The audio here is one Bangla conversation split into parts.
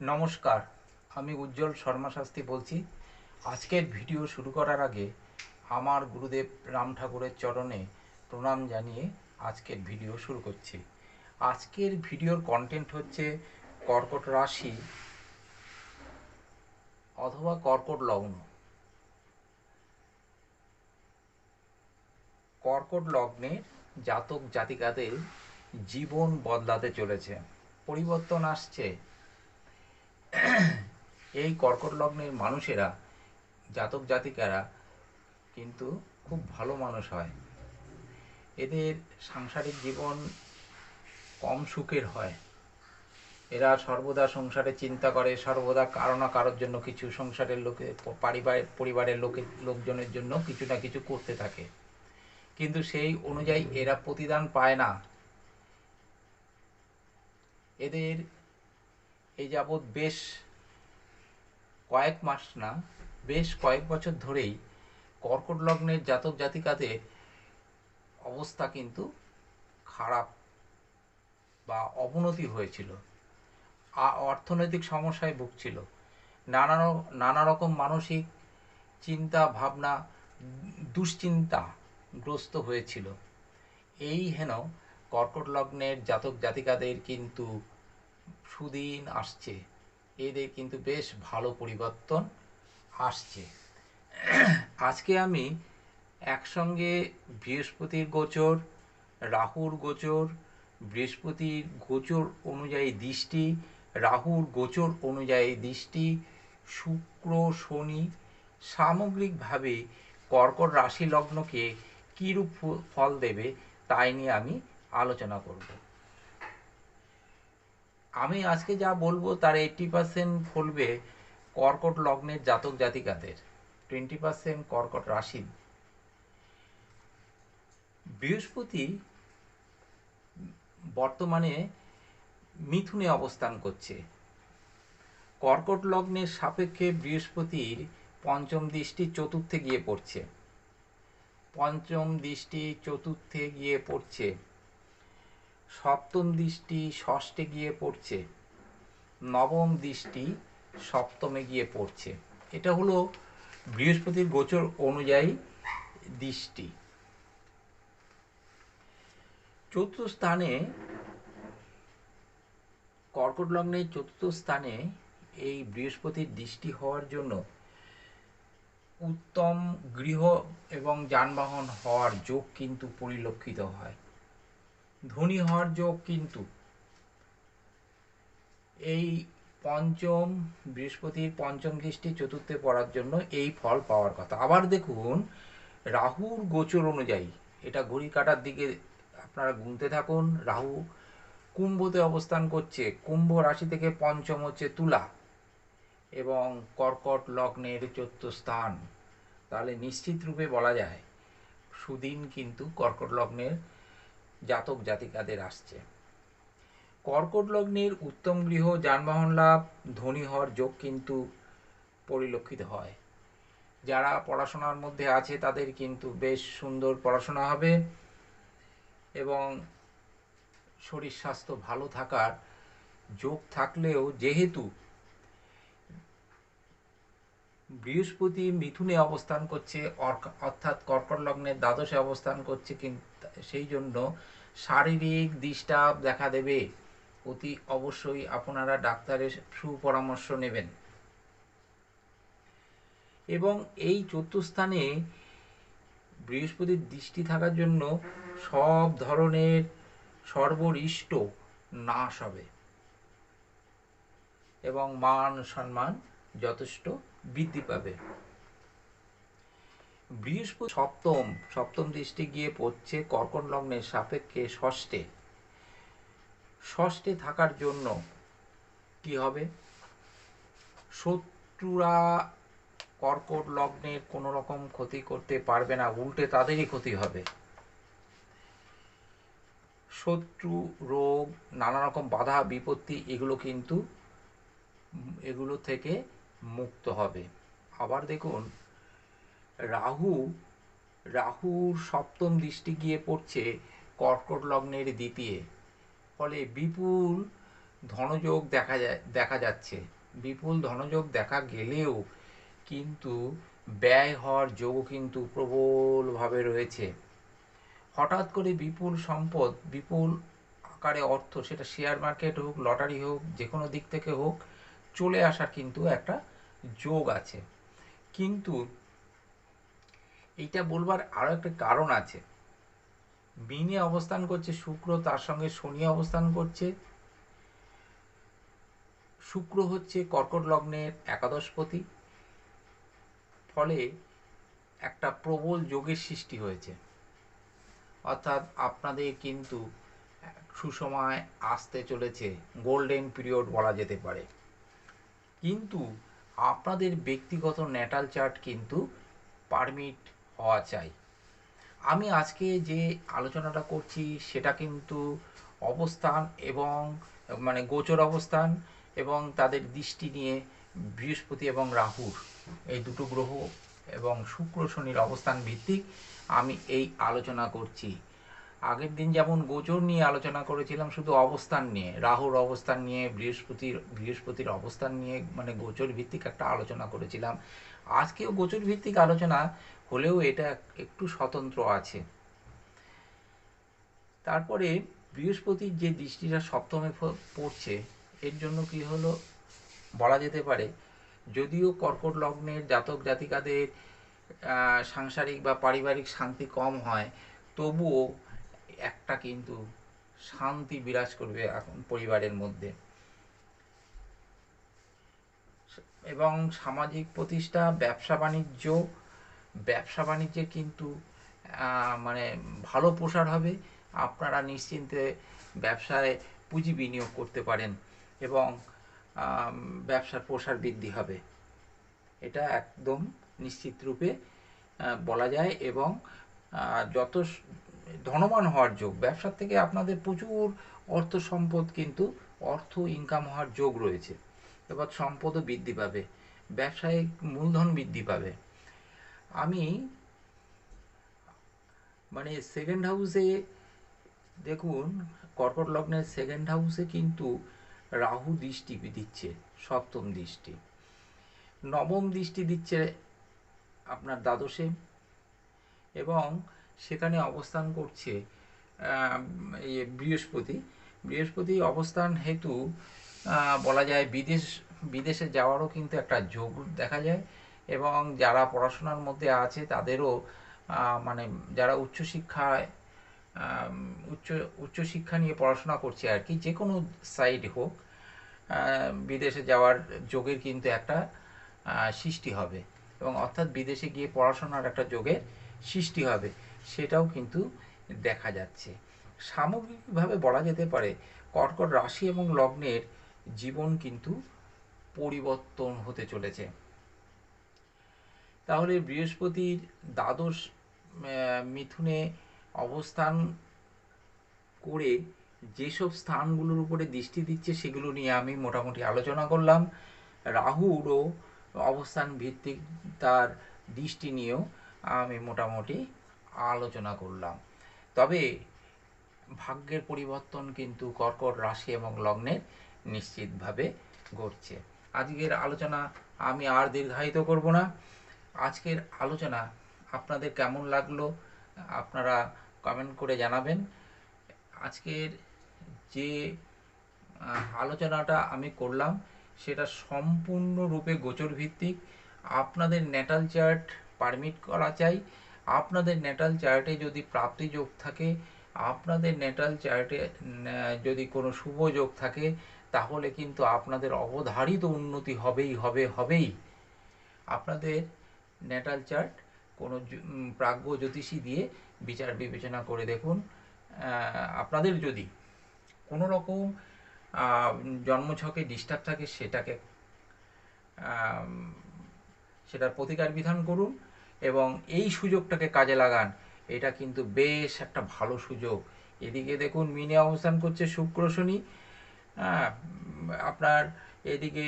নমস্কার, আমি উজ্জ্বল শর্মা শাস্তি বলছি। আজকের ভিডিও শুরু করার আগে আমার গুরুদেব রাম ঠাকুরের চরণে প্রণাম জানিয়ে আজকের ভিডিও শুরু করছি। আজকের ভিডিওর কন্টেন্ট হচ্ছে কর্কট রাশি অথবা কর্কট লগ্ন। কর্কট লগ্নের জাতক জাতিকাদের জীবন বদলাতে চলেছে, পরিবর্তন আসছে। এই কর্কট লগ্নের মানুষেরা, জাতক জাতিকারা কিন্তু খুব ভালো মানুষ হয়। এদের সাংসারিক জীবন কম সুখের হয়। এরা সর্বদা সংসারে চিন্তা করে, সর্বদা কারও না কারোর জন্য কিছু সংসারের লোকে পরিবার পরিবারের লোকের লোকজনের জন্য কিছু না কিছু করতে থাকে। কিন্তু সেই অনুযায়ী এরা প্রতিদান পায় না। এদের এই যাবৎ বেশ কয়েক মাস না, বেশ কয়েক বছর ধরেই কর্কট লগ্নের জাতক জাতিকাদের অবস্থা কিন্তু খারাপ বা অবনতি হয়েছিল। অর্থনৈতিক সমস্যায় ভুগছিল। নানা নানা রকম মানসিক চিন্তা, ভাবনা, দুশ্চিন্তা গ্রস্ত হয়েছিল। এই হেন কর্কট লগ্নের জাতক জাতিকাদের কিন্তু সুদিন আসছে। এদের কিন্তু বেশ ভালো পরিবর্তন আসছে। আজকে আমি একসঙ্গে বৃহস্পতির গোচর, রাহুর গোচর, বৃহস্পতির গোচর অনুযায়ী দৃষ্টি, রাহুর গোচর অনুযায়ী দৃষ্টি, শুক্র, শনি সামগ্রিকভাবে কর্কট রাশি লগ্নকে কীরূপ ফল দেবে তাই নিয়ে আমি আলোচনা করব। আমি আজকে যা বলব তার এইটটি পার্সেন্ট ফলবে কর্কট লগ্নের জাতক জাতিকাদের। টোয়েন্টি পার্সেন্ট কর্কট রাশি বৃহস্পতি বর্তমানে মিথুনে অবস্থান করছে। কর্কট লগ্নের সাপেক্ষে বৃহস্পতির পঞ্চম দৃষ্টি চতুর্থে গিয়ে পড়ছে। পঞ্চম দৃষ্টি চতুর্থে গিয়ে পড়ছে। সপ্তম দৃষ্টি ষষ্ঠে গিয়ে পড়ছে। নবম দৃষ্টি সপ্তমে গিয়ে পড়ছে। এটা হলো বৃহস্পতির গোচর অনুযায়ী দৃষ্টি। চতুর্থ স্থানে, কর্কট লগ্নের চতুর্থ স্থানে এই বৃহস্পতির দৃষ্টি হওয়ার জন্য উত্তম গৃহ এবং যানবাহন হওয়ার যোগ কিন্তু পরিলক্ষিত হয়। ধনী হওয়ার যোগ কিন্তু। এই পঞ্চম, বৃহস্পতির পঞ্চম দৃষ্টি চতুর্থে পড়ার জন্য এই ফল পাওয়ার কথা। আবার দেখুন, রাহুর গোচর অনুযায়ী, এটা ঘড়ি কাটার দিকে আপনারা গুনতে থাকুন, রাহু কুম্ভতে অবস্থান করছে, কুম্ভ রাশি থেকে পঞ্চম হচ্ছে তুলা এবং কর্কট লগ্নের চতুর্থ স্থান। তাহলে নিশ্চিত রূপে বলা যায়, সুদিন কিন্তু কর্কট লগ্নের জাতক জাতিকাদের আসছে। কর্কট লগ্নের উত্তম গৃহ, যানবাহন লাভ, ধনী হওয়ার যোগ কিন্তু পরিলক্ষিত হয়। যারা পড়াশোনার মধ্যে আছে, তাদের কিন্তু বেশ সুন্দর পড়াশোনা হবে এবং শরীর স্বাস্থ্য ভালো থাকার যোগ থাকলেও যেহেতু বৃহস্পতি মিথুনে অবস্থান করছে অর্থাৎ কর্কট লগ্নের দ্বাদশে অবস্থান করছে কিন্তু সেই জন্য শারীরিক ডিস্টার্ব দেখা দেবে। অতি অবশ্যই আপনারা ডাক্তারের সুপরামর্শ নেবেন। এবং এই চতুর্স্থানে বৃহস্পতির দৃষ্টি থাকার জন্য সব ধরনের সর্বরিষ্ট নাশ হবে। এবং মান সম্মান যথেষ্ট বৃদ্ধি পাবে। বৃহস্পতি সপ্তম সপ্তম দৃষ্টি গিয়ে পড়ছে কর্কট লগ্নের সাপেক্ষে ষষ্ঠে। ষষ্ঠে থাকার জন্য কি হবে? শত্রুরা কর্কট লগ্নের কোনো রকম ক্ষতি করতে পারবে না, উল্টে তাদেরই ক্ষতি হবে। শত্রু, রোগ নানা রকম বাধা, বিপত্তি, এগুলো কিন্তু, এগুলো থেকে মুক্ত হবে। আবার দেখুন, রাহু রাহুর সপ্তম দৃষ্টি গিয়ে পড়ছে কর্কট লগ্নের দ্বিতীয়। ফলে বিপুল ধনযোগ দেখা যায়, দেখা যাচ্ছে। বিপুল ধনযোগ দেখা গেলেও কিন্তু ব্যয় হওয়ার যোগও কিন্তু প্রবলভাবে রয়েছে। হঠাৎ করে বিপুল সম্পদ, বিপুল আকারে অর্থ, সেটা শেয়ার মার্কেট হোক লটারি হোক যে কোনো দিক থেকে হোক চলে আসার কিন্তু একটা যোগ আছে। কিন্তু এইটা বলবার আরও একটা কারণ আছে। মিনে অবস্থান করছে শুক্র, তার সঙ্গে শনি অবস্থান করছে। শুক্র হচ্ছে কর্কট লগ্নের একাদশপতি। ফলে একটা প্রবল যোগের সৃষ্টি হয়েছে। অর্থাৎ আপনাদের কিন্তু সুসময় আসতে চলেছে। গোল্ডেন পিরিয়ড বলা যেতে পারে। কিন্তু আপনাদের ব্যক্তিগত ন্যাটাল চার্ট কিন্তু পারমিট হওয়া চাই। আমি আজকে যে আলোচনাটা করছি, সেটা কিন্তু অবস্থান এবং মানে গোচর অবস্থান এবং তাদের দৃষ্টি নিয়ে বৃহস্পতি এবং রাহুর এই দুটো গ্রহ এবং শুক্র শনির অবস্থান ভিত্তিক আমি এই আলোচনা করছি। আগের দিন যেমন গোচর নিয়ে আলোচনা করেছিলাম, শুধু অবস্থান নিয়ে, রাহুর অবস্থান নিয়ে, বৃহস্পতির বৃহস্পতির অবস্থান নিয়ে মানে গোচর ভিত্তিক একটা আলোচনা করেছিলাম। আজকেও গোচর ভিত্তিক আলোচনা হলেও এটা একটু স্বতন্ত্র আছে। তারপরে বৃহস্পতির যে দৃষ্টিটা সপ্তমে পড়ছে, এর জন্য কি হলো? বলা যেতে পারে, যদিও কর্কট লগ্নের জাতক জাতিকাদের সাংসারিক বা পারিবারিক শান্তি কম হয়, তবুও একটা কিন্তু শান্তি বিরাজ করবে এখন পরিবারের মধ্যে। এবং সামাজিক প্রতিষ্ঠা, ব্যবসা বাণিজ্য, ব্যবসা বাণিজ্যে কিন্তু মানে ভালো প্রসার হবে। আপনারা নিশ্চিন্তে ব্যবসায় পুঁজি বিনিয়োগ করতে পারেন এবং ব্যবসার প্রসার বৃদ্ধি হবে। এটা একদম নিশ্চিত রূপে বলা যায় এবং যত ধনবান হওয়ার যোগ, ব্যবসার থেকে আপনাদের প্রচুর অর্থ সম্পদ কিন্তু অর্থ ইনকাম হওয়ার যোগ রয়েছে। এবার সম্পদও বৃদ্ধি পাবে, ব্যবসায়িক মূলধন বৃদ্ধি পাবে। আমি মানে সেকেন্ড হাউসে দেখুন কর্কট লগ্নের সেকেন্ড হাউসে কিন্তু রাহু দৃষ্টি দিচ্ছে, সপ্তম দৃষ্টি। নবম দৃষ্টি দিচ্ছে আপনার দ্বাদশে এবং সেখানে অবস্থান করছে বৃহস্পতি। বৃহস্পতি অবস্থান হেতু বলা যায় বিদেশ, বিদেশে যাওয়ারও কিন্তু একটা যোগ দেখা যায় এবং যারা পড়াশোনার মধ্যে আছে তাদেরও মানে যারা উচ্চশিক্ষায় উচ্চ, উচ্চশিক্ষা নিয়ে পড়াশোনা করছে আর কি, যে কোনো সাইড হোক বিদেশে যাওয়ার যোগের কিন্তু একটা সৃষ্টি হবে এবং অর্থাৎ বিদেশে গিয়ে পড়াশোনার একটা যোগের সৃষ্টি হবে। সেটাও কিন্তু দেখা যাচ্ছে। সামগ্রিকভাবে বলা যেতে পারে, কর্কট রাশি এবং লগ্নের জীবন কিন্তু পরিবর্তন হতে চলেছে। তাহলে বৃহস্পতির দ্বাদশ মিথুনে অবস্থান করে যেসব স্থানগুলোর উপরে দৃষ্টি দিচ্ছে সেগুলো নিয়ে আমি মোটামুটি আলোচনা করলাম। রাহুরও অবস্থান ভিত্তিক তার দৃষ্টি নিয়েও আমি মোটামুটি আলোচনা করলাম। তবে ভাগ্যের পরিবর্তন কিন্তু কর্কট রাশি এবং লগ্নের নিশ্চিতভাবে ঘটছে। আজকের আলোচনা আমি আর দীর্ঘায়িত করব না। আজকের আলোচনা আপনাদের কেমন লাগল আপনারা কমেন্ট করে জানাবেন। আজকের যে আলোচনাটা আমি করলাম সেটা সম্পূর্ণরূপে গোচর ভিত্তিক আপনাদের নেটাল চার্ট পারমিট করা চাই। আপনাদের নেটাল চার্টে যদি প্রাপ্তি যোগ থাকে, আপনাদের নেটাল চার্টে যদি কোনো শুভ যোগ থাকে, তাহলে কিন্তু আপনাদের অবধারিত উন্নতি হবেই, হবে, হবেই। আপনাদের নেটাল চার্ট কোনো প্রাজ্ঞ জ্যোতিষী দিয়ে বিচার বিবেচনা করে দেখুন। আপনাদের যদি কোনো রকম জন্মছকে ডিস্টার্ব থাকে, সেটাকে সেটার প্রতিকার বিধান করুন। এবং এই সুযোগটাকে কাজে লাগান। এটা কিন্তু বেশ একটা ভালো সুযোগ। এদিকে দেখুন, মিনে অবস্থান করছে শুক্র শনি। আপনার এদিকে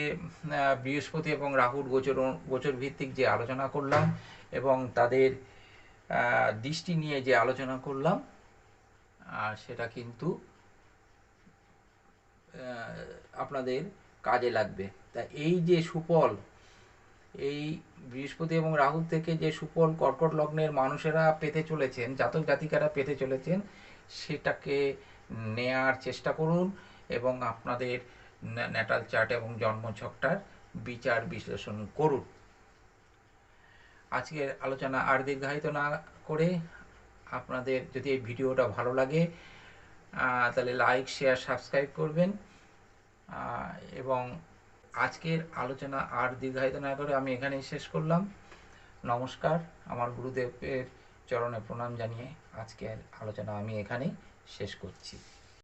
বৃহস্পতি এবং রাহুর গোচর গোচর ভিত্তিক যে আলোচনা করলাম এবং তাদের দৃষ্টি নিয়ে যে আলোচনা করলাম, আর সেটা কিন্তু আপনাদের কাজে লাগবে। তা এই যে সুফল এই বৃহস্পতি এবং রাহুর থেকে যে সুফল কর্কট লগ্নের মানুষেরা পেতে চলেছেন, জাতক জাতিকারা পেতে চলেছেন, সেটাকে নেয়ার চেষ্টা করুন এবং আপনাদের ন্যাটাল চার্ট এবং জন্মছকটার বিচার বিশ্লেষণ করুন। আজকের আলোচনা আর দীর্ঘায়িত না করে আপনাদের যদি এই ভিডিওটা ভালো লাগে তাহলে লাইক, শেয়ার, সাবস্ক্রাইব করবেন এবং আজকের আলোচনা আর দীর্ঘায়িত না করে আমি এখানেই শেষ করলাম। নমস্কার, আমার গুরুদেবের চরণে প্রণাম জানিয়ে আজকের আলোচনা আমি এখানেই শেষ করছি।